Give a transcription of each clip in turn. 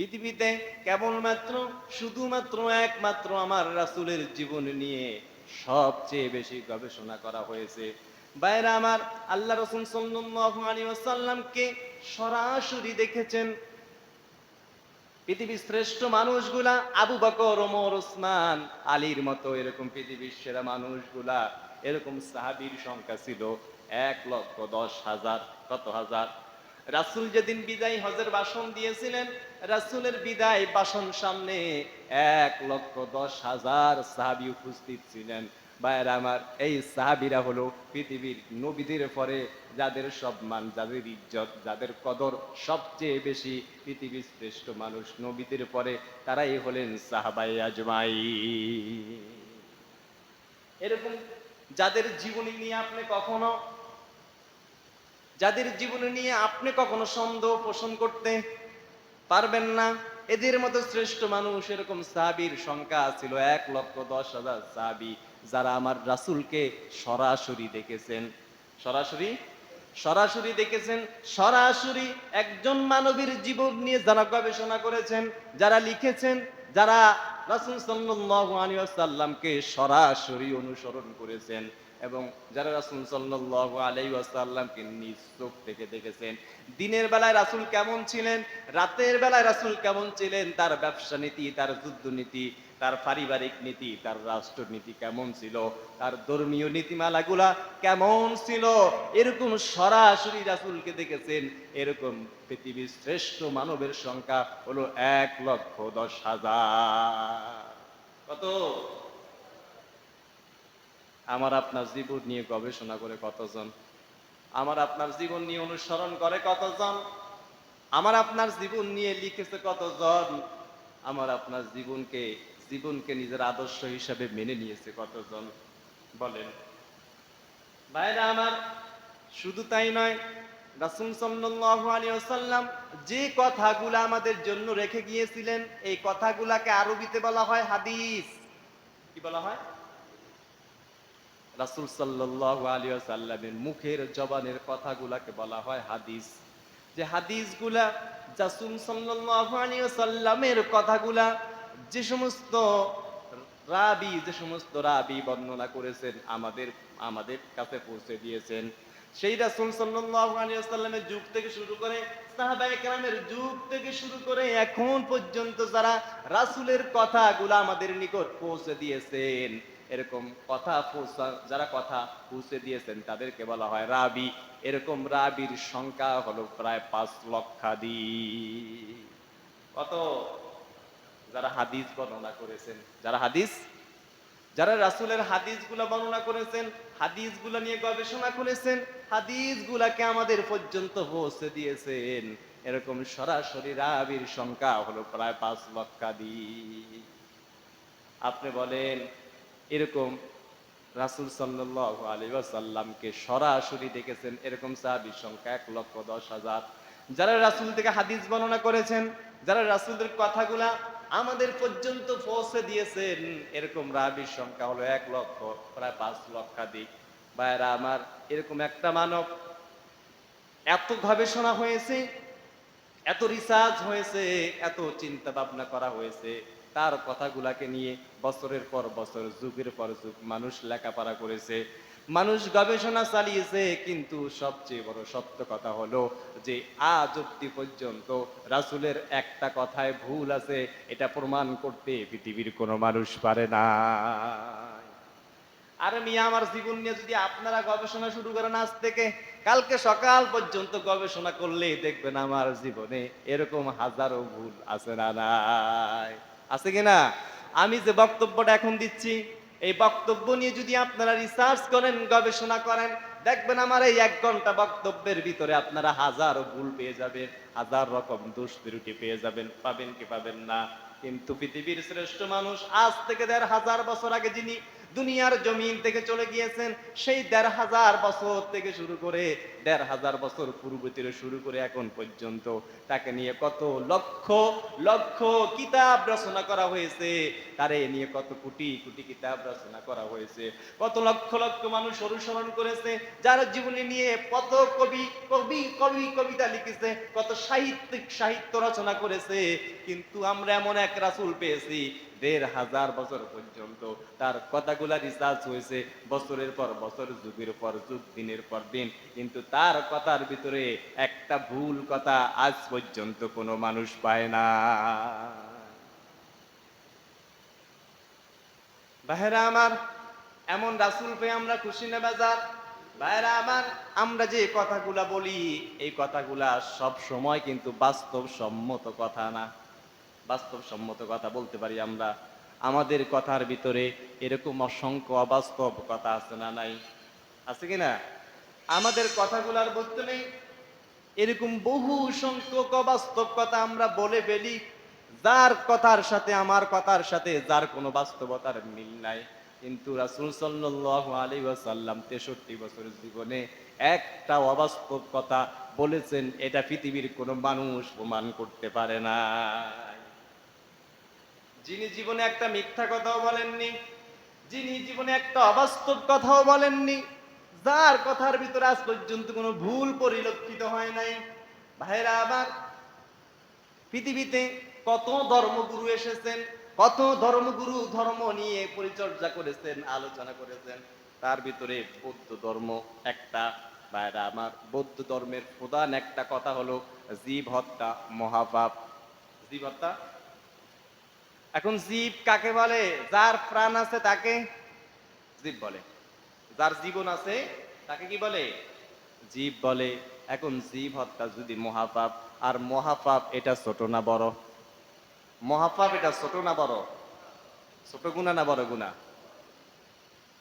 পৃথিবীতে কেবলমাত্র, শুধুমাত্র একমাত্র আমার রাসুলের জীবন নিয়ে সবচেয়ে বেশি গবেষণা করা হয়েছে। বাইরে আমার আল্লাহ রসুল ওয়াসাল্লামকে সরাসরি দেখেছেন। পৃথিবীর শ্রেষ্ঠ মানুষগুলা আবু বকর, ওমর, ওসমান, আলীর মতো এরকম পৃথিবীর সেরা মানুষগুলা, এরকম সাহাবীর সংখ্যা ছিল এক লক্ষ দশ হাজার, কত হাজার? রাসূল যেদিন বিদায় হজের বাসন দিয়েছিলেন, রাসূলের বিদায় বাসন সামনে এক লক্ষ দশ হাজার সাহাবী উপস্থিত ছিলেন। ভাইয়েরা আমার, এই সাহাবিরা হলো পৃথিবীর নবীদের পরে যাদের সম্মান, যাদের ইজ্জত, যাদের কদর সবচেয়ে বেশি পৃথিবীর শ্রেষ্ঠ মানুষ নবীদের পরে তারাই হলেন সাহাবাই আজমাই এরকম যাদের জীবনী নিয়ে আপনি কখনো যাদের জীবনী নিয়ে আপনি কখনো সন্দেহ পোষণ করতে পারবেন না, এদের মতো শ্রেষ্ঠ মানুষ এরকম সাহাবীর সংখ্যা ছিল এক লক্ষ দশ হাজার সাহাবি যারা আমার রাসূলকে সরাসরি দেখেছেন। সরাসরি? সরাসরি দেখেছেন। সরাসরি একজন মানবীর জীবন নিয়ে যারা গবেষণা করেছেন, যারা লিখেছেন, যারা রাসূল সাল্লাল্লাহু আলাইহি ওয়াসাল্লামকে সরাসরি অনুসরণ করেছেন। এবং যারা রাসূল সাল্লাল্লাহু আলাইহি ওয়াসাল্লামকে নিজ চোখ থেকে দেখেছেন, দিনের বেলায় রাসূল কেমন ছিলেন, রাতের বেলায় রাসূল কেমন ছিলেন, তার ব্যবসা নীতি, তার যুদ্ধ নীতি, তার পারিবারিক নীতি, তার রাষ্ট্রনীতি কেমন ছিল, তার ধর্মীয় নীতিমালাগুলা কেমন ছিল, এরকম সরাসরি রাসূলকে দেখেছেন, এরকম পৃথিবীর শ্রেষ্ঠ মানবের সংখ্যা হলো এক লক্ষ দশ হাজার। কত? আমার আপনার জীবন নিয়ে গবেষণা করে কতজন? আমার আপনার জীবন নিয়ে অনুসরণ করে কতজন? আমার আপনার জীবন নিয়ে লিখেছে কতজন? আমার আপনার জীবনকে জীবনকে নিজের আদর্শ হিসাবে মেনে নিয়েছে কতজন? বলেন। ভাইরা আমার, শুধু তাই নয়, রাসূল ওয়াসাল্লাম যে কথাগুলো আমাদের জন্য রেখে গিয়েছিলেন, এই কথাগুলাকে আরবিতে বলা হয় হাদিস। কি বলা হয়? রাসূল সাল্লাল্লাহু আলাইহি ওয়াসাল্লামের মুখের জবানের কথাগুলাকে বলা হয় হাদিস। যে হাদিসগুলা রাসূল সাল্লাল্লাহু আলাইহি সাল্লামের কথাগুলা যে সমস্ত রাবি, যে সমস্ত রাবি বর্ণনা করেছেন, আমাদের আমাদের কাছে পৌঁছে দিয়েছেন। সেই রাসূল ওয়াসাল্লামের যুগ থেকে শুরু করে সাহাবায়ে কেরামের যুগ থেকে শুরু করে এখন পর্যন্ত যারা রাসূলের কথাগুলো আমাদের নিকট পৌঁছে দিয়েছেন। এরকম কথা যারা কথা পৌঁছে দিয়েছেন, তাদেরকে বলা হয় রাবি। এরকম রাবির সংখ্যা হলো প্রায় পাঁচ লক্ষাদি কত? যারা হাদিস বর্ণনা করেছেন, যারা হাদিস? যারা রাসূলের হাদিসগুলো বর্ণনা করেছেন, হাদিসগুলো নিয়ে গবেষণা করেছেন, হাদিসগুলাকে আমাদের পর্যন্ত পৌঁছে দিয়েছেন। এরকম সরাসরি রাবির সংখ্যা হলো প্রায় পাঁচ লক্ষাদি আপনি বলেন এরকম রাসূল সাল্লাল্লাহু আলাইহি ওয়াসাল্লামকে সরাসরি দেখেছেন এরকম সাহাবীর সংখ্যা এক লক্ষ দশ হাজার। যারা রাসূল থেকে হাদিস বর্ণনা করেছেন, যারা রাসূলের কথাগুলা আমাদের পর্যন্ত পৌঁছে দিয়েছেন, এরকম রাবির সংখ্যা হলো এক লক্ষ, প্রায় পাঁচ লক্ষাধিক। ভাইরা আমার, এরকম একটা মানব এত গবেষণা হয়েছে, এত রিসার্চ হয়েছে, এত চিন্তা ভাবনা করা হয়েছে তার কথাগুলাকে নিয়ে বছরের পর বছর, যুগের পর যুগ মানুষ লেখাপড়া করেছে, মানুষ গবেষণা চালিয়েছে, কিন্তু সবচেয়ে বড় সত্য কথা হলো যে আজ অব্দি পর্যন্ত রাসূলের একটা কথায় ভুল আছে, এটা প্রমাণ করতে পৃথিবীর কোনো মানুষ পারে না। আরে মিয়া, আমার জীবন নিয়ে যদি আপনারা গবেষণা শুরু করেন আজ থেকে, কালকে সকাল পর্যন্ত গবেষণা করলে দেখবেন আমার জীবনে এরকম হাজারো ভুল আছে না নাই। আছে কি না আমি যে বক্তব্যটা এখন দিচ্ছি, এই বক্তব্য নিয়ে যদি আপনারা রিসার্চ করেন, গবেষণা করেন, দেখবেন আমার এই এক ঘণ্টা বক্তব্যের ভিতরে আপনারা হাজারো ভুল পেয়ে যাবেন, হাজার রকম দোষ ত্রুটি পেয়ে যাবেন, পাবেন কি পাবেন না। কিন্তু পৃথিবীর শ্রেষ্ঠ মানুষ আজ থেকে দেড় হাজার বছর আগে যিনি দুনিয়ার জমিন থেকে চলে গিয়েছেন, সেই দেড় হাজার বছর থেকে শুরু করে, দেড় হাজার বছর পূর্ব থেকে শুরু করে এখন পর্যন্ত তাকে নিয়ে কত লক্ষ লক্ষ কিতাব রচনা করা হয়েছে, তারে নিয়ে কত কোটি কোটি কিতাব রচনা করা হয়েছে। কত লক্ষ লক্ষ মানুষ অনুসরণ করেছে, যার জীবনী নিয়ে কত কবি কবি কবি, কবিতা লিখেছে, কত সাহিত্যিক সাহিত্য রচনা করেছে, কিন্তু আমরা এমন এক রাসূল পেয়েছি দেড় হাজার বছর পর্যন্ত তার কথাগুলা রিসার্চ হয়েছে বছরের পর বছর, যুগের পর যুগ, দিনের পর দিন। কিন্তু তার কথার ভিতরে একটা ভুল কথা আজ পর্যন্ত কোনো মানুষ পায় না। বাহেরা আমার, এমন রাসুল পেয়ে আমরা খুশি না বাজার? ভাইরা আমার, আমরা যে কথাগুলা বলি, এই কথাগুলা সব সময় কিন্তু বাস্তব সম্মত কথা না। বাস্তব সম্মত কথা বলতে পারি আমরা? আমাদের কথার ভিতরে এরকম অসংখ্য অবাস্তব কথা আছে না নাই? আছে কি না? আমাদের কথাগুলার নেই এরকম বহু সংখ্যক অবাস্তব কথা আমরা বলে ফেলি, যার কথার সাথে, আমার কথার সাথে, যার কোনো বাস্তবতার মিল নাই। কিন্তু রাসূল সাল্লাল্লাহু আলাইহি ওয়াসাল্লাম 63 বছরের জীবনে একটা অবাস্তব কথা বলেছেন, এটা পৃথিবীর কোনো মানুষ প্রমাণ করতে পারে না। যিনি জীবনে একটা মিথ্যা কথাও বলেননি, যিনি জীবনে একটা অবাস্তব কথাও বলেননি, যার কথার ভিতরে আজ পর্যন্ত কোনো ভুল পরিলক্ষিত হয় নাই। ভাইরা আবার পৃথিবীতে কত ধর্মগুরু এসেছেন, কত ধর্মগুরু ধর্ম নিয়ে পরিচর্যা করেছেন, আলোচনা করেছেন। তার ভিতরে বৌদ্ধ ধর্ম একটা। ভাইরা আমার বৌদ্ধ ধর্মের প্রধান একটা কথা হলো জীব হত্যা মহাপাপ। জীব হত্যা এখন জীব কাকে বলে? যার প্রাণ আছে তাকে জীব বলে। যার জীবন আছে তাকে কি বলে? জীব বলে। এখন জীব হত্যা যদি মহাপাপ, আর মহাপাপ এটা ছোট না বড়? মহাপাপ এটা ছোট না বড়? ছোট গুণা না বড় গুণা?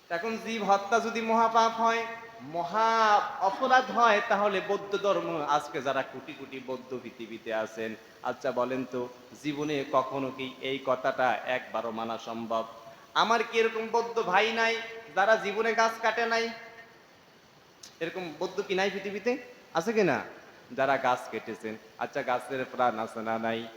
এখন জীব হত্যা যদি মহাপাপ হয় মহা অপরাধ হয়, তাহলে বৌদ্ধ ধর্ম আজকে যারা কোটি কোটি বৌদ্ধ পৃথিবীতে আছেন আচ্ছা বলেন তো, জীবনে কখনো কি এই কথাটা একবারও মানা সম্ভব? আমার কি এরকম বৌদ্ধ ভাই নাই যারা জীবনে গাছ কাটে নাই? এরকম বৌদ্ধ কি নাই পৃথিবীতে? আছে কি না? যারা গাছ কেটেছেন আচ্ছা গাছের প্রাণ আছে না নাই?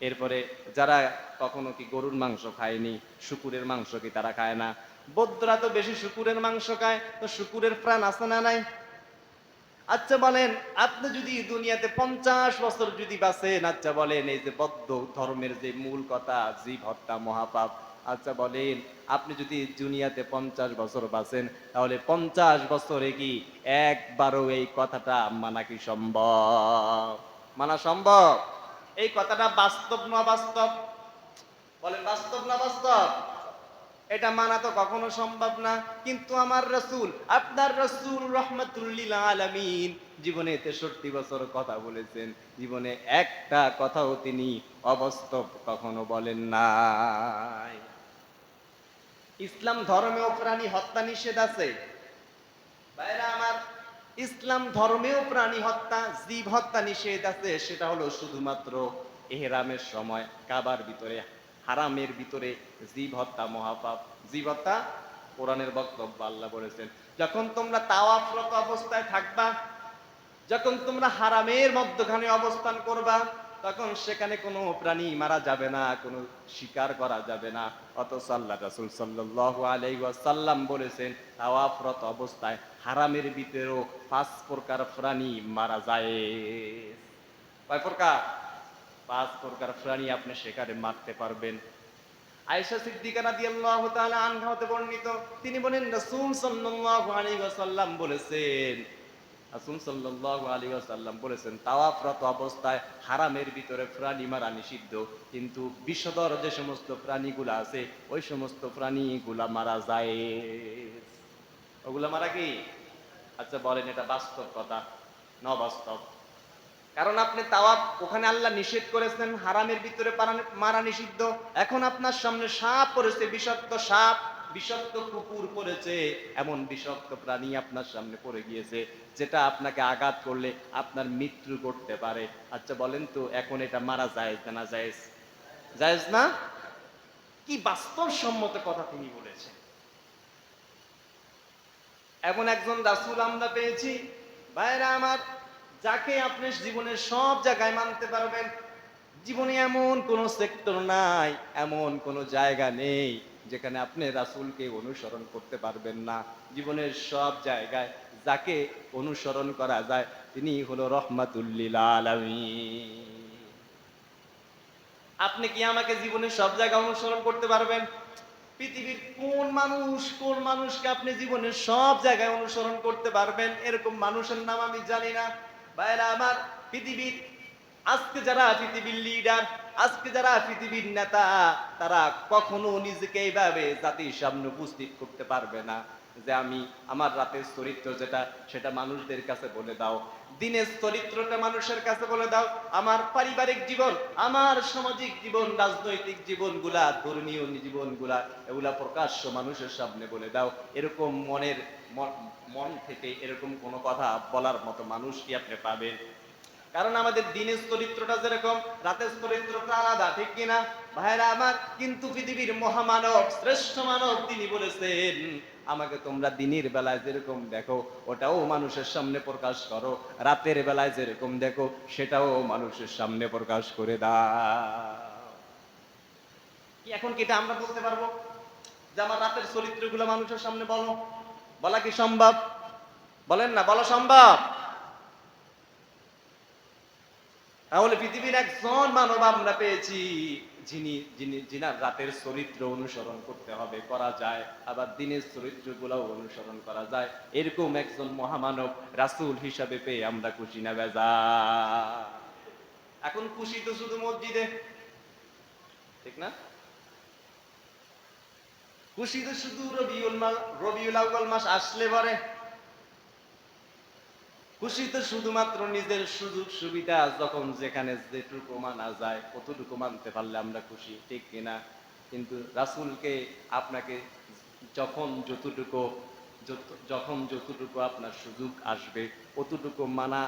এরপরে যারা কখনো কি গরুর মাংস খায়নি, শুকুরের মাংস কি তারা খায় না? বৌদ্ধরা তো বেশি শুকুরের মাংস খায়, তো শুকুরের প্রাণ আছে না নাই? আচ্ছা বলেন, আপনি যদি দুনিয়াতে পঞ্চাশ বছর যদি বাঁচেন আচ্ছা বলেন, এই যে বৌদ্ধ ধর্মের যে মূল কথা, জীব, হত্যা, মহাপাপ আচ্ছা বলেন, আপনি যদি দুনিয়াতে পঞ্চাশ বছর বাঁচেন, তাহলে পঞ্চাশ বছরে কি একবারও এই কথাটা মানা কি সম্ভব? মানা সম্ভব? এই কথাটা বাস্তব না বাস্তব? বলেন, বাস্তব না বাস্তব? এটা মানা তো কখনো সম্ভব না, কিন্তু আমার রসুল, আপনার রসুল রহমতুল্লিল আলমিন জীবনে তেষট্টি বছর কথা বলেছেন। জীবনে একটা কথাও তিনি অবাস্তব কখনো বলেন নাই। ইসলাম ধর্মেও প্রাণী হত্যা নিষেধ আছে। ভাইরা আমার, ইসলাম ধর্মেও প্রাণী হত্যা, জীব হত্যা নিষেধ আছে, সেটা হলো শুধুমাত্র এহরামের সময়, কাবার ভিতরে হারামের ভিতরে জীব হত্যা মহাপাপ। জীব হত্যা কোরআনের বক্তব্য আল্লাহ বলেছেন। যখন তোমরা তাওয়াফরত অবস্থায় থাকবা, যখন তোমরা হারামের মধ্যখানে অবস্থান করবা, তখন সেখানে কোনো প্রাণী মারা যাবে না, কোনো শিকার করা যাবে না। অত আল্লাহ রাসূল সাল্লাল্লাহু আলাইহি ওয়াসাল্লাম বলেছেন, তাওয়াফরত অবস্থায় হারামের ভিতরেও পাঁচ প্রকার প্রাণী মারা যায়। কয় প্রকার? পাঁচ প্রকার প্রাণী আপনি সেখানে মারতে পারবেন। আয়েশা সিদ্দিকা রাদিয়াল্লাহু তাআলা আনহা হতে বর্ণিত, তিনি বলেন, রাসূল সাল্লাল্লাহু আলাইহি ওয়াসাল্লাম বলেছেন, রাসূল সাল্লাল্লাহু আলাইহি ওয়াসাল্লাম বলেছেন, তাওয়াফরত অবস্থায় হারামের ভিতরে প্রাণী মারা নিষিদ্ধ, কিন্তু বিষধর যে সমস্ত প্রাণীগুলো আছে, ওই সমস্ত প্রাণীগুলা মারা যায়। ওগুলা মারা কি? আচ্ছা বলেন, এটা বাস্তব কথা না বাস্তব কারণ আপনি তাওয়াব ওখানে আল্লাহ নিষেধ করেছেন, হারামের ভিতরে মারা নিষিদ্ধ। এখন আপনার সামনে সাপ পড়েছে, বিষাক্ত সাপ, বিষাক্ত কুকুর পড়েছে, এমন বিষাক্ত প্রাণী আপনার সামনে পড়ে গিয়েছে, যেটা আপনাকে আঘাত করলে আপনার মৃত্যু করতে পারে। আচ্ছা বলেন তো, এখন এটা মারা যায় না জায়েজ? জায়েজ না? কি বাস্তবসম্মত কথা তিনি বলেছেন। এমন একজন রাসূল আমরা পেয়েছি, ভাইরা আমার যাকে আপনি জীবনের সব জায়গায় মানতে পারবেন, জীবনে এমন কোন সেক্টর নাই, এমন কোন জায়গা নেই যেখানে আপনি রাসুলকে অনুসরণ করতে পারবেন না। জীবনের সব জায়গায় যাকে অনুসরণ করা যায়, তিনি হলো রহমাতুল্লিল আলামিন। আপনি কি আমাকে জীবনের সব জায়গায় অনুসরণ করতে পারবেন? পৃথিবীর কোন মানুষ, কোন মানুষকে আপনি জীবনের সব জায়গায় অনুসরণ করতে পারবেন? এরকম মানুষের নাম আমি জানি না। বাইরা আমার পৃথিবীর, আজকে যারা পৃথিবীর লিডার আজকে যারা পৃথিবীর নেতা, তারা কখনো নিজেকে এইভাবে জাতির সামনে উপস্থিত করতে পারবে না যে আমি আমার রাতের চরিত্র যেটা, সেটা মানুষদের কাছে বলে দাও। দিনের চরিত্রটা মানুষের কাছে বলে দাও। আমার পারিবারিক জীবন, আমার সামাজিক জীবন, রাজনৈতিক জীবনগুলা, ধর্মীয় জীবনগুলা, এগুলা প্রকাশ্য মানুষের সামনে বলে দাও। এরকম মনের মন- থেকে এরকম কোনো কথা বলার মতো মানুষ কি আপনি পাবেন। কারণ আমাদের দিনের চরিত্রটা যেরকম, রাতের চরিত্রটা আলাদা, ঠিক কিনা ভাইরা আমার, কিন্তু পৃথিবীর মহামানব, শ্রেষ্ঠ মানব তিনি বলেছেন, আমাকে তোমরা দিনের বেলায় যেরকম দেখো, ওটাও মানুষের সামনে প্রকাশ করো। রাতের বেলায় যেরকম দেখো, সেটাও মানুষের সামনে প্রকাশ করে দাও। এখন কি এটা আমরা বলতে পারব? যে আমার রাতের চরিত্রগুলো মানুষের সামনে বলো। বলা কি সম্ভব? বলেন না, বলা সম্ভব। তাহলে পৃথিবীর একজন মানব আমরা পেয়েছি, যিনি যিনি, যিনার রাতের চরিত্র অনুসরণ করতে হবে, করা যায়। আবার দিনের চরিত্রগুলোও অনুসরণ করা যায়। এরকম একজন মহামানব রাসুল হিসাবে পেয়ে আমরা খুশি না বেজা এখন খুশি তো শুধু মসজিদে। ঠিক না? খুশি তো শুধু রবিউল মাস রবিউল আউয়াল মাস আসলে পরে। খুশি তো শুধুমাত্র নিজের সুযোগ সুবিধা যখন যেখানে যেটুকু মানা যায় কতটুকু মানতে পারলে আমরা খুশি, ঠিক কিনা? কিন্তু রাসূলকে আপনাকে যখন যতটুকু যখন যতটুকু আপনার সুযোগ আসবে, অতটুকু মানা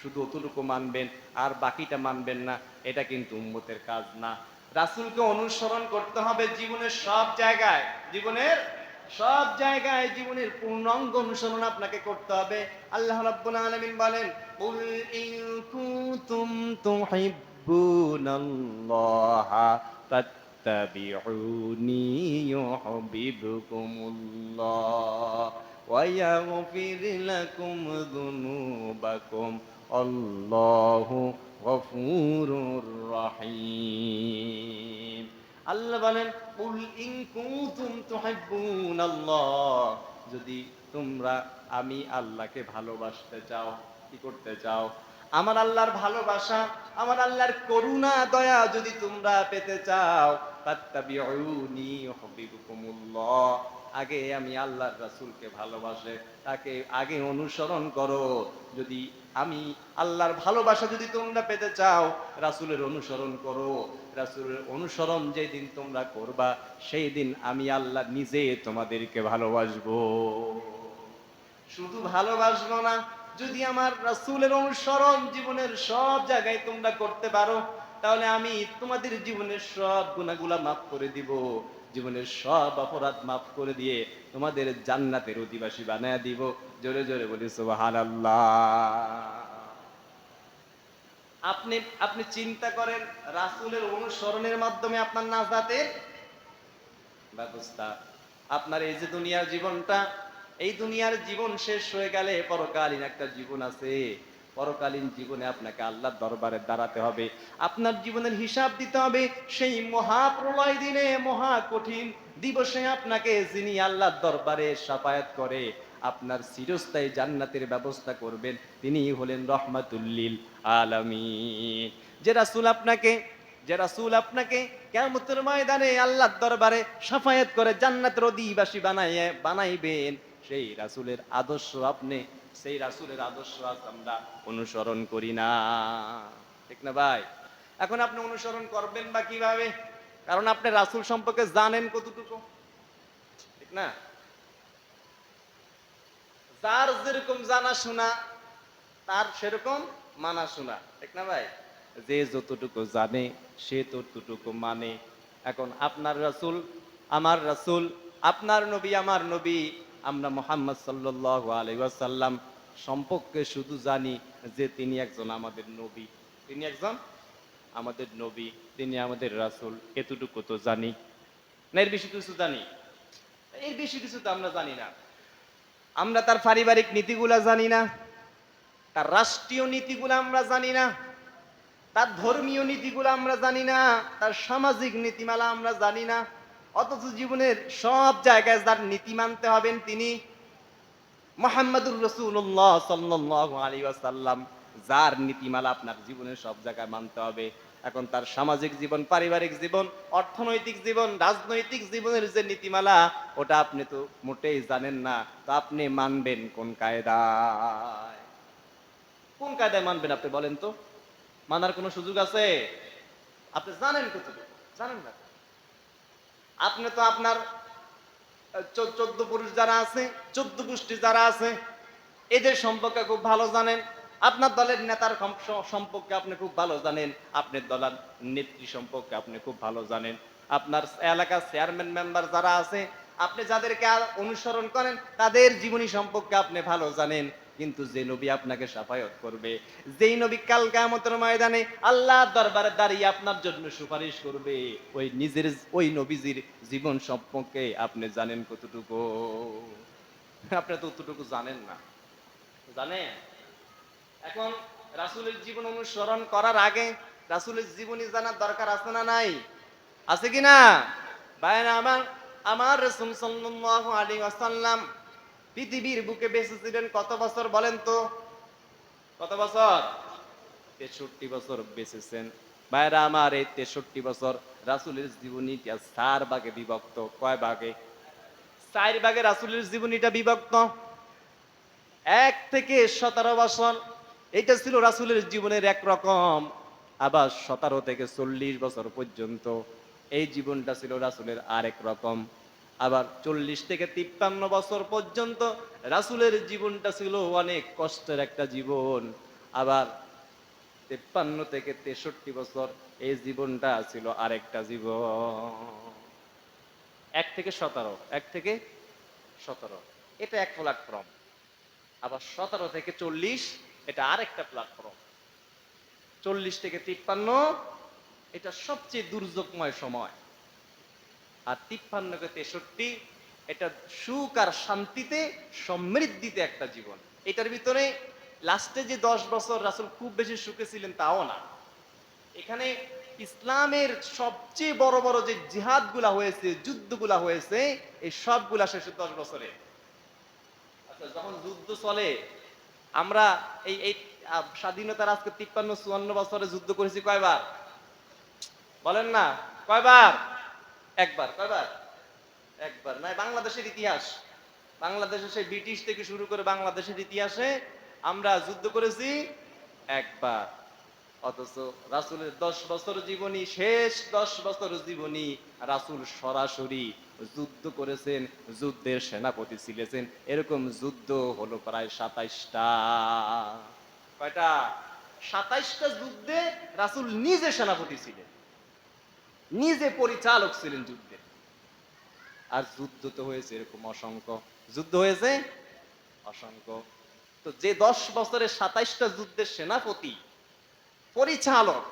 শুধু অতটুকু মানবেন, আর বাকিটা মানবেন না, এটা কিন্তু উম্মতের কাজ না। রাসূলকে অনুসরণ করতে হবে জীবনের সব জায়গায়। জীবনের সব জায়গায় জীবনের পূর্ণাঙ্গ অনুসরণ আপনাকে করতে হবে। আল্লাহ রাব্বুল আলামিন বলেন, কুল ইন কুনতুম তুহিব্বুনাল্লাহা ফাত্তাবিউনি ইউহিব্বুকুমুল্লাহ ওয়া ইয়াগফির লাকুম যুনুবাকুম আল্লাহু গফুরুর রহিম। আল্লাহ বলেন, কুল ইন কুনতুম তুহিব্বুনাল্লাহ। যদি তোমরা আমি আল্লাহকে ভালোবাসতে চাও, কি করতে চাও? আমার আল্লাহর ভালোবাসা, আমার আল্লাহর করুণা, দয়া যদি তোমরা পেতে চাও আগে আমি আল্লাহর রাসূলকে ভালোবাসে, তাকে আগে অনুসরণ করো। যদি আমি আল্লাহর ভালোবাসা যদি তোমরা পেতে চাও, রাসূলের অনুসরণ করো। রাসূলের অনুসরণ যেদিন তোমরা করবা সেই দিন আমি আল্লাহ নিজে তোমাদেরকে ভালোবাসবো। শুধু ভালোবাসবো না, যদি আমার রাসূলের অনুসরণ জীবনের সব জায়গায় তোমরা করতে পারো, তাহলে আমি তোমাদের জীবনের সব গুণাগুলা মাফ করে দিব। জীবনের সব অপরাধ মাফ করে দিয়ে তোমাদের জান্নাতের অধিবাসী বানায় দিব। জোরে জোরে বলি, সুবহানাল্লাহ। আপনি আপনি চিন্তা করেন, রাসুলের অনুসরণের মাধ্যমে আপনার নাজাতের ব্যবস্থা। আপনার এই যে দুনিয়ার জীবনটা, এই দুনিয়ার জীবন শেষ হয়ে গেলে পরকালীন একটা জীবন আছে। পরকালীন জীবনে আপনাকে আল্লাহর দরবারে দাঁড়াতে হবে। আপনার জীবনের হিসাব দিতে হবে, সেই মহাপ্রলয় দিনে মহা কঠিন দিবসে আপনাকে যিনি আল্লাহর দরবারে সাফায়াত করে, আপনার চিরস্থায়ী জান্নাতের ব্যবস্থা করবেন, তিনি হলেন রহমাতুল্লিল আলামিন। যে রাসূল আপনাকে, যে রাসূল আপনাকে কিয়ামতের ময়দানে আল্লাহর দরবারে সাফায়াত করে জান্নাতের অধিবাসী বানাইয়ে, বানাইবেন, সেই রাসূলের আদর্শ আপনি সেই রাসূলের আদর্শ আজ আমরা অনুসরণ করি না। ঠিক না ভাই? এখন আপনি অনুসরণ করবেন বা কীভাবে? কারণ আপনি রাসূল সম্পর্কে জানেন কতটুকু। ঠিক না? যার যেরকম জানা শোনা তার সেরকম মানা শোনা ঠিক না ভাই? যে যতটুকু জানে, সে ততটুকু মানে। এখন আপনার রাসুল আমার রাসুল, আপনার নবী আমার নবী। আমরা মোহাম্মদ সাল্লাল্লাহু আলাইহি ওয়াসাল্লাম সম্পর্কে শুধু জানি যে তিনি একজন আমাদের নবী। তিনি একজন আমাদের নবী, তিনি আমাদের রাসূল, এতটুকু তো জানি। না, এর বেশি কিছু জানি? এর বেশি কিছু তো আমরা জানি না। আমরা তার পারিবারিক নীতিগুলা জানি না, তার রাষ্ট্রীয় নীতিগুলো আমরা জানি না, তার ধর্মীয় নীতিগুলো আমরা জানি না, তার সামাজিক নীতিমালা আমরা জানি না। অথচ জীবনের সব জায়গায় যার নীতি মানতে হবেন তিনি মোহাম্মদুর রসুল্লাহ সাল্লাহ আলী আসাল্লাম যার নীতিমালা আপনার জীবনের সব জায়গায় মানতে হবে। এখন তার সামাজিক জীবন, পারিবারিক জীবন, অর্থনৈতিক জীবন, রাজনৈতিক জীবনের যে নীতিমালা, ওটা আপনি তো মোটেই জানেন না। তো আপনি মানবেন কোন কায়দায়? কোন কায়দায় মানবেন আপনি বলেন তো? মানার কোনো সুযোগ আছে? আপনি জানেন কতটুকু? জানেন না। আপনি তো আপনার চোদ্দ পুরুষ যারা আছে, চোদ্দ গোষ্ঠী যারা আছে, এদের সম্পর্কে খুব ভালো জানেন। আপনার দলের নেতার সম্পর্কে আপনি খুব ভালো জানেন। আপনার দলের নেত্রী সম্পর্কে আপনি খুব ভালো জানেন। আপনার এলাকার চেয়ারম্যান মেম্বার যারা আছে, আপনি যাদেরকে অনুসরণ করেন, তাদের জীবনী সম্পর্কে আপনি ভালো জানেন। কিন্তু যে নবী আপনাকে সাফায়ত করবে, যেই নবী কাল কামতের ময়দানে আল্লাহ দরবারে দাঁড়িয়ে আপনার জন্য সুপারিশ করবে, ওই নিজের, ওই নবীজির জীবন সম্পর্কে আপনি জানেন কতটুকু? আপনি তো অতটুকু জানেন না। জানেন? এখন রাসুলের জীবন অনুসরণ করার আগে রাসুলের জীবনী জানার দরকার আছে না নাই? আছে কি না? ভাইরা আমার আমার রাসূল সাল্লাল্লাহু আলাইহি ওয়াসাল্লাম পৃথিবীর বুকে বেঁচে ছিলেন কত বছর বলেন তো? কত বছর? তেষট্টি বছর বেঁচেছেন। ভাইরা আমার এই তেষট্টি বছর রাসুলের জীবনীটা চার ভাগে বিভক্ত। কয় ভাগে? চার ভাগে রাসুলের জীবনীটা বিভক্ত। এক থেকে সতেরো বছর এটা ছিল রাসুলের জীবনের এক রকম। আবার সতেরো থেকে চল্লিশ বছর পর্যন্ত এই জীবনটা ছিল রাসূলের আরেক রকম। আবার চল্লিশ থেকে তিপ্পান্ন বছর পর্যন্ত রাসূলের জীবনটা ছিল অনেক কষ্টের একটা জীবন। আবার তেপ্পান্ন থেকে তেষট্টি বছর এই জীবনটা ছিল আরেকটা জীবন। এক থেকে সতেরো, এক থেকে সতেরো। এটা এক প্ল্যাটফর্ম আবার সতেরো থেকে চল্লিশ, এটা আরেকটা প্ল্যাটফর্ম চল্লিশ থেকে তিপ্পান্ন, এটা সবচেয়ে দুর্যোগময় সময়। আর তিপ্পান্নকে তেষট্টি, এটা সুখ আর শান্তিতে সমৃদ্ধিতে একটা জীবন। এটার ভিতরে লাস্টে যে দশ বছর রাসুল খুব বেশি সুখে ছিলেন তাও না। এখানে ইসলামের সবচেয়ে বড় বড় যে জিহাদগুলা হয়েছে, যুদ্ধগুলা হয়েছে, এই সবগুলা শেষে দশ বছরে। আচ্ছা যখন যুদ্ধ চলে, আমরা এই এই স্বাধীনতার আজকে তিপ্পান্ন, চুয়ান্ন বছরে যুদ্ধ করেছি কয়বার? বলেন না, কয়বার? একবার, কয়বার? একবার। না বাংলাদেশের ইতিহাস। বাংলাদেশে সেই ব্রিটিশ থেকে শুরু করে বাংলাদেশের ইতিহাসে আমরা যুদ্ধ করেছি একবার। অথচ রাসুলের দশ বছর জীবনী, শেষ দশ বছর জীবনী রাসুল সরাসরি যুদ্ধ করেছেন, যুদ্ধের সেনাপতি ছিলেন এরকম যুদ্ধ হলো প্রায় সাতাইশটা। কয়টা? সাতাইশটা যুদ্ধে রাসূল নিজে সেনাপতি ছিলেন। নিজে পরিচালক ছিলেন যুদ্ধের আর যুদ্ধ তো হয়েছে এরকম অসংখ্য। যুদ্ধ হয়েছে? অসংখ্য। তো যে দশ বছরের সাতাইশটা যুদ্ধের সেনাপতি, পরিচালক,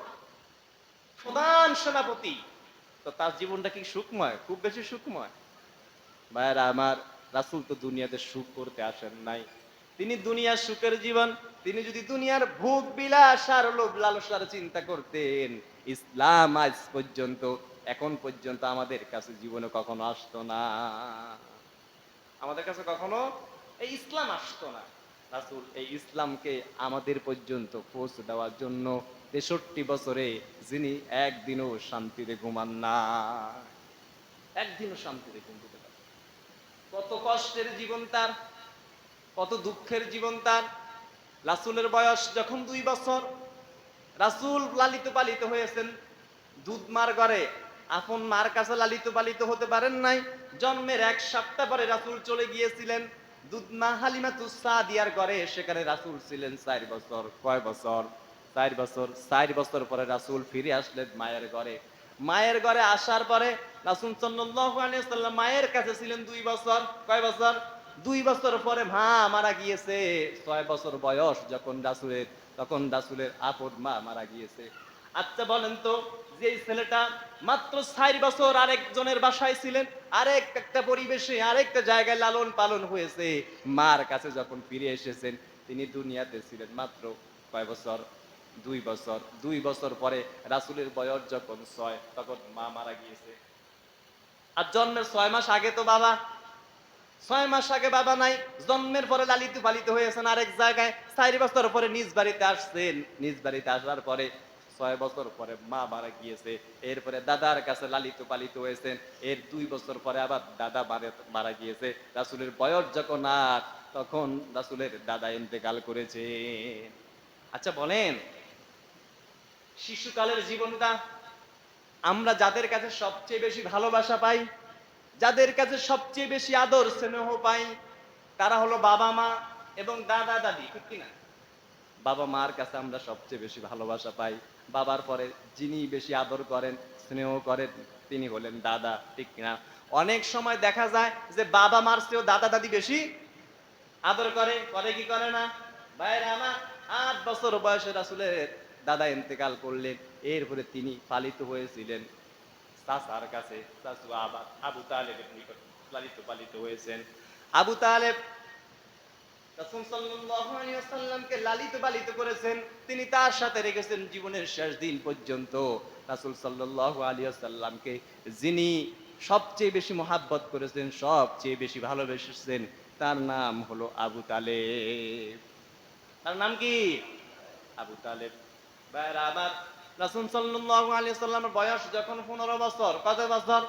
প্রধান সেনাপতি, তো তার জীবনটা কি সুখময়? খুব বেশি সুখময়। ভাইয়ারা, আমার রাসুল তো দুনিয়াতে সুখ করতে আসেন নাই। তিনি দুনিয়ার সুখের জীবন, তিনি যদি দুনিয়ার ভোগ বিলাস আর লোভ লালসার চিন্তা করতেন ইসলাম আজ পর্যন্ত, এখন পর্যন্ত আমাদের কাছে জীবনে কখনো আসতো না। আমাদের কাছে কখনো এই ইসলাম আসতো না। রাসুল, এই ইসলামকে আমাদের পর্যন্ত পৌঁছে দেওয়ার জন্য তেষট্টি বছরে যিনি একদিনও শান্তিতে ঘুমান না। একদিনও শান্তিতে ঘুম দিতে পারেন কত কষ্টের জীবন তার, কত দুঃখের জীবন তার। রাসূলের বয়স যখন দুই বছর রাসূল লালিত পালিত হয়েছেন। দুধ মার ঘরে, আপন মার কাছে লালিত পালিত হতে পারেন নাই। জন্মের এক সপ্তাহ পরে রাসুল চলে গিয়েছিলেন। দুধ মা হালিমা তুসাদিয়ার ঘরে, সেখানে রাসূল ছিলেন চার বছর। কয় বছর? চার বছর। চার বছর পরে রাসূল ফিরে আসলেন মায়ের ঘরে। মায়ের ঘরে আসার পরে রাসূল সাল্লাম মায়ের কাছে ছিলেন দুই বছর। কয় বছর? দুই বছর পরে মা মারা গিয়েছে। ছয় বছর বয়স যখন রাসুলের তখন রাসুলের আপদ মা মারা গিয়েছে। আচ্ছা বলেন তো যে ছেলেটা মাত্র চার বছর আরেকজনের বাসায় ছিলেন আরেক একটা পরিবেশে, আরেকটা জায়গায় লালন পালন হয়েছে, মার কাছে যখন ফিরে এসেছেন, তিনি দুনিয়াতে ছিলেন মাত্র কয় বছর? দুই বছর। দুই বছর পরে রাসুলের বয়স যখন ছয়, তখন মা মারা গিয়েছে। আর জন্মের ছয় মাস আগে তো বাবা ছয় মাস আগে বাবা নাই, জন্মের পরে লালিত পালিত হয়েছেন, আরেক জায়গায় চার বছর পরে নিজ বাড়িতে আসছেন। নিজ বাড়িতে আসার পরে ছয় বছর পরে মা মারা গিয়েছে, এরপরে দাদার কাছে লালিত পালিত হয়েছেন, এর দুই বছর পরে আবার দাদা মারা- গিয়েছে। রাসুলের বয়স যখন আর তখন রাসুলের দাদা ইন্তেকাল করেছে। আচ্ছা বলেন, শিশুকালের জীবনটা আমরা যাদের কাছে সবচেয়ে বেশি ভালোবাসা পাই যাদের কাছে সবচেয়ে বেশি আদর, স্নেহ পাই, তারা হলো বাবা মা এবং দাদা দাদি, ঠিক কিনা? বাবা মার কাছে আমরা সবচেয়ে বেশি ভালোবাসা পাই। বাবার পরে যিনি বেশি আদর করেন, স্নেহ করেন, তিনি হলেন দাদা, ঠিক কিনা? অনেক সময় দেখা যায় যে বাবা মার চেয়েও দাদা দাদি বেশি আদর করে করে কি করে না? বাইরে আমার আট বছর বয়সে রাসুলের দাদা ইন্তেকাল করলেন, এরপরে তিনি পালিত হয়েছিলেন। কাছে আবার আবু তালেবের নিকট লালিত পালিত হয়েছেন আবু তালেব লালিত পালিত করেছেন। তিনি তার সাথে রেখেছেন জীবনের শেষ দিন পর্যন্ত। রাসূল সাল্লাল্লাহু আলাইহি ওয়াসাল্লামকে যিনি সবচেয়ে বেশি মহাব্বত করেছেন, সবচেয়ে বেশি ভালোবেসেছেন, তার নাম হলো আবু তালেব। তার নাম কি? আবু তালেব। রাসূল সাল্লাল্লাহু আলাইহি সাল্লামের বয়স যখন 15 বছর, কত বছর?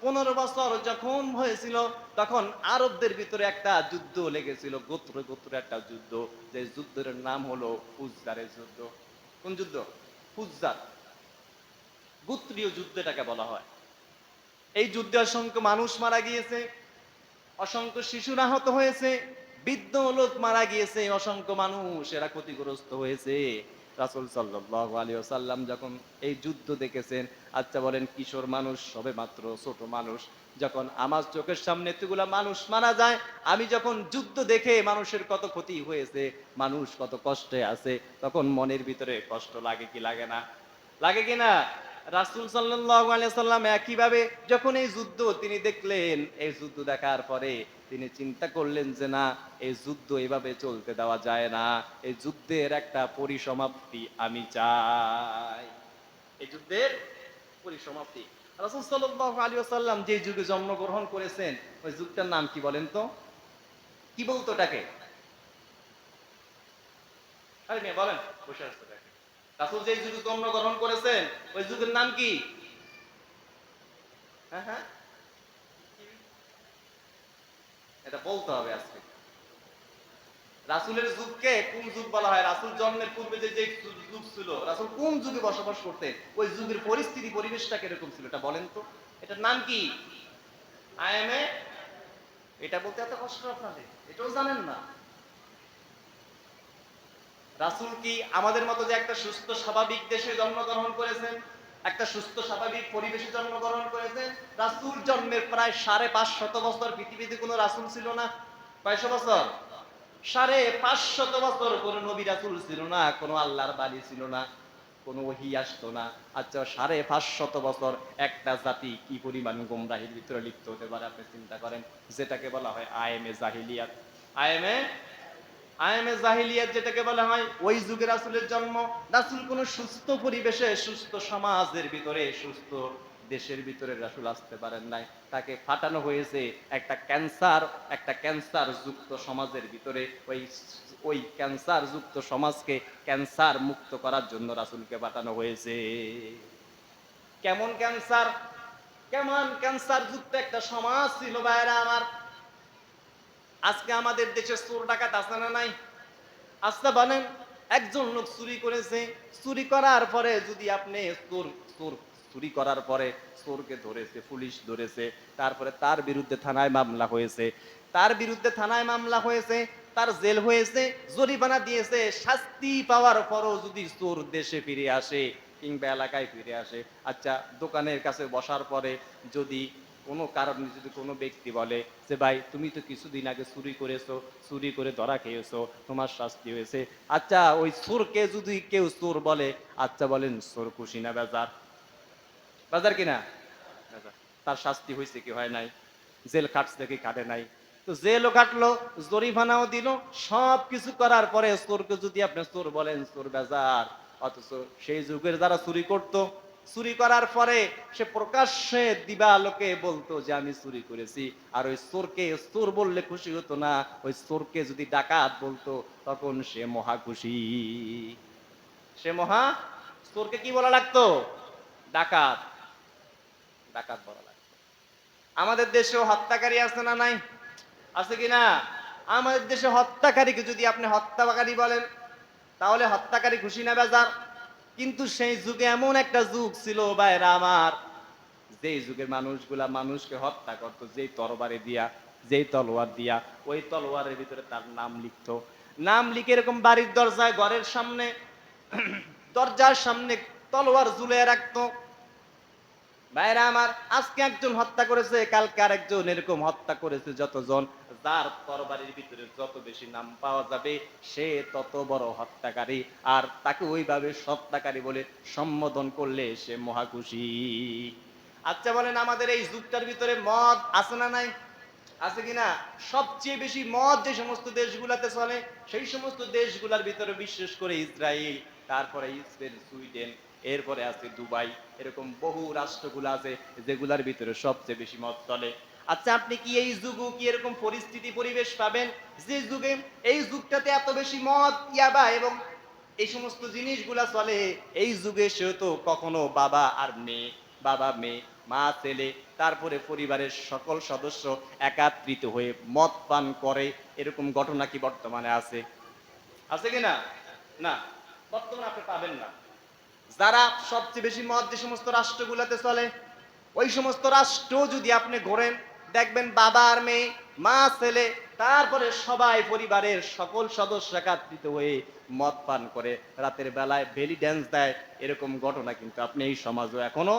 15 বছর যখন হয়েছিল, তখন আরবদের ভিতরে একটা যুদ্ধ লেগেছিল, গোত্র গোত্র একটা যুদ্ধ। যে যুদ্ধের নাম হলো ফুজদারের যুদ্ধ। কোন যুদ্ধ? ফুজদার। গোত্রীয় যুদ্ধ এটাকে বলা হয়। এই যুদ্ধে অসংখ্য মানুষ মারা গিয়েছে, অসংখ্য শিশুর আহত হয়েছে, বৃদ্ধ লোক মারা গিয়েছে, অসংখ্য মানুষ এরা ক্ষতিগ্রস্ত হয়েছে। রাসুল সাল্লাহ আলী সাল্লাম যখন এই যুদ্ধ দেখেছেন আচ্ছা বলেন কিশোর মানুষ সবে মাত্র ছোট মানুষ। যখন আমার চোখের সামনে এতগুলা মানুষ মারা যায়, আমি যখন যুদ্ধ দেখে মানুষের কত ক্ষতি হয়েছে, মানুষ কত কষ্টে আছে, তখন মনের ভিতরে কষ্ট লাগে কি লাগে না? লাগে কি না? রাসুল সাল্লাম একইভাবে যখন এই যুদ্ধ তিনি দেখলেন, এই যুদ্ধ দেখার পরে তিনি চিন্তা করলেন যে না, এই যুদ্ধ এভাবে চলতে দেওয়া যায় না, এই যুদ্ধের একটা পরিসমাপ্তি আমি চাই। এই যুদ্ধের পরিসমাপ্তি। রাসুল সাল্লাহ আলী সাল্লাম যে যুগে জন্মগ্রহণ করেছেন, ওই যুগটার নাম কি বলেন তো? কি বলতো ওটাকে? আরে বলেন, বসে আসতে রাসুল যে যুগে জন্মগ্রহণ করেছেন, ওই যুগের নাম কি? হ্যাঁ হ্যাঁ। এটা বলতে হবে আজকে। রাসুলের যুগকে কোন যুগ বলা হয়? রাসুল জন্মের পূর্বে যে যে যুগ ছিল, রাসুল কোন যুগে বসবাস করতেন, ওই যুগের পরিস্থিতি, পরিবেশটা কীরকম ছিল এটা বলেন তো। এটার নাম কি? আইএমএ এটা বলতে এত কষ্ট আপনাদের, এটাও জানেন না। রাসুল কি আমাদের মতো যে একটা সুস্থ, স্বাভাবিক দেশে জন্মগ্রহণ করেছেন, একটা সুস্থ, স্বাভাবিক পরিবেশে জন্মগ্রহণ করেছেন? রাসুল জন্মের প্রায় সাড়ে পাঁচ শত বছর পৃথিবীতে কোনো রাসুল ছিল না। কয়শো বছর? সাড়ে পাঁচ শত বছর কোনো নবী রাসুল ছিল না, কোনো আল্লাহর বাড়ি ছিল না, কোনো ওহি আসতো না। আচ্ছা সাড়ে পাঁচ শত বছর একটা জাতি কি পরিমাণ গোমরাহির ভিতরে লিপ্ত হতে পারে, আপনি চিন্তা করেন? যেটাকে বলা হয় আইএমএ জাহিলিয়াত। আইএমএ আইএমএ জাহিলিয়াত যেটাকে বলা হয়, ওই যুগে রাসুলের জন্ম, রাসুল কোন সুস্থ পরিবেশে, সুস্থ সমাজের ভিতরে, সুস্থ দেশের ভিতরে রাসুল আসতে পারেন নাই। তাকে ফাটানো হয়েছে একটা ক্যান্সার একটা ক্যান্সার যুক্ত সমাজের ভিতরে। ওই ওই ক্যান্সার যুক্ত সমাজকে ক্যান্সার মুক্ত করার জন্য রাসুলকে পাঠানো হয়েছে। কেমন ক্যান্সার? কেমন ক্যান্সার যুক্ত একটা সমাজ ছিল বাইরা আমার। আজকে আমাদের দেশে চোর ডাকাত আছে না নাই? আচ্ছা বলেন, একজন লোক চুরি করেছে, চুরি করার পরে যদি আপনি চোর চোর চুরি করার পরে চোরকে ধরেছে, পুলিশ ধরেছে, তারপরে তার বিরুদ্ধে থানায় মামলা হয়েছে, তার বিরুদ্ধে থানায় মামলা হয়েছে, তার জেল হয়েছে, জরিমানা দিয়েছে, শাস্তি পাওয়ার পরও যদি চোর দেশে ফিরে আসে কিংবা এলাকায় ফিরে আসে আচ্ছা দোকানের কাছে বসার পরে যদি কোনো কারণে যদি কোনো ব্যক্তি বলে যে ভাই তুমি তো কিছুদিন আগে চুরি করেছ চুরি করে ধরা খেয়েছো তোমার শাস্তি হয়েছে। আচ্ছা ওই চোরকে যদি কেউ চোর বলে আচ্ছা বলেন সুর খুশি না বেজার? বাজার কিনা তার শাস্তি হয়েছে কি হয় নাই? জেল কাটছে কি কাটে নাই। তো জেলও কাটলো জরিমানাও দিল সব কিছু করার পরে চোরকে যদি আপনি চোর বলেন চোর বেজার। অথচ সেই যুগের যারা চুরি করত চুরি করার পরে সে প্রকাশ্যে দিবা আলোকে বলতো যে, আমি চুরি করেছি। আর ওই চোরকে, চোর বললে খুশি হতো না। ওই চোরকে যদি ডাকাত বলতো, তখন সে মহা খুশি। সে মহা, চোরকে কি বলা লাগতো? ডাকাত। ডাকাত বলা লাগতো। আমাদের দেশেও হত্যাকারী আছে না নাই? আছে কি না? আমাদের দেশে হত্যাকারীকে যদি আপনি হত্যাকারী বলেন, তাহলে হত্যাকারী খুশি না, বেজার। কিন্তু সেই যুগে এমন একটা যুগ ছিল বাইরা আমার, যেই যুগের মানুষগুলা মানুষকে হত্যা করতো, যেই তরবারে দিয়া, যেই তলোয়ার দিয়া, ওই তলোয়ারের ভিতরে তার নাম লিখতো। নাম লিখে এরকম বাড়ির দরজায়, ঘরের সামনে, দরজার সামনে তলোয়ার ঝুলে রাখতো। ভাইরা আমার, আজকে একজন হত্যা করেছে, কালকে আরেকজন এরকম হত্যা করেছে যতজন। যার তরবারির ভিতরে যত বেশি নাম পাওয়া যাবে, সে তত বড় হত্যাকারী। আর তাকে ওইভাবে হত্যাকারী বলে সম্বোধন করলে সে মহাখুশি আচ্ছা বলেন আমাদের এই যুগটার ভিতরে মদ আছে না নাই? আছে কিনা? সবচেয়ে বেশি মদ যে সমস্ত দেশগুলাতে চলে, সেই সমস্ত দেশগুলার ভিতরে বিশেষ করে ইসরায়েল তারপরে স্পেন, সুইডেন, এরপরে আছে দুবাই। এরকম বহু রাষ্ট্রগুলো আছে যেগুলার ভিতরে সবচেয়ে বেশি মদ চলে। আচ্ছা আপনি কি এই যুগ কি এরকম পরিস্থিতি, পরিবেশ পাবেন? যে যুগে এই যুগটাতে এত বেশি মদ, ইয়াবা এবং এই সমস্ত জিনিসগুলা চলে, এই যুগে সেও তো কখনো বাবা আর মেয়ে, বাবা, মেয়ে, মা, ছেলে, তারপরে পরিবারের সকল সদস্য একাত্রিত হয়ে মদ পান করে, এরকম ঘটনা কি বর্তমানে আছে? আছে কি না? না, বর্তমানে আপনি পাবেন না। যারা সবচেয়ে বেশি মদ যে সমস্ত রাষ্ট্রগুলোতে চলে, ওই সমস্ত রাষ্ট্র যদি আপনি ঘোরেন দেখবেন বাবা আর মেয়ে, মা, ছেলে, তারপরে সবাই পরিবারের সকল সদস্য একাত্রিত হয়ে মদ পান করে। রাতের বেলায় বেলি ড্যান্স দেয়, এরকম ঘটনা কিন্তু আপনি এই সমাজও এখনও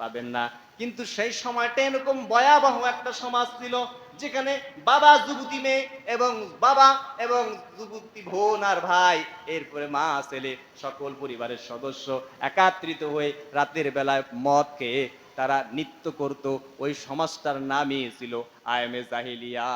পাবেন না। কিন্তু সেই সময়টা এরকম ভয়াবহ একটা সমাজ ছিল, যেখানে বাবা যুবতী মেয়ে এবং বাবা এবং যুবতী বোন আর ভাই, এরপরে মা, ছেলে, সকল পরিবারের সদস্য একাত্রিত হয়ে রাতের বেলায় মদ খেয়ে তারা নৃত্য করত। ওই সমাজটার নামই ছিল আয়মে জাহিলিয়া।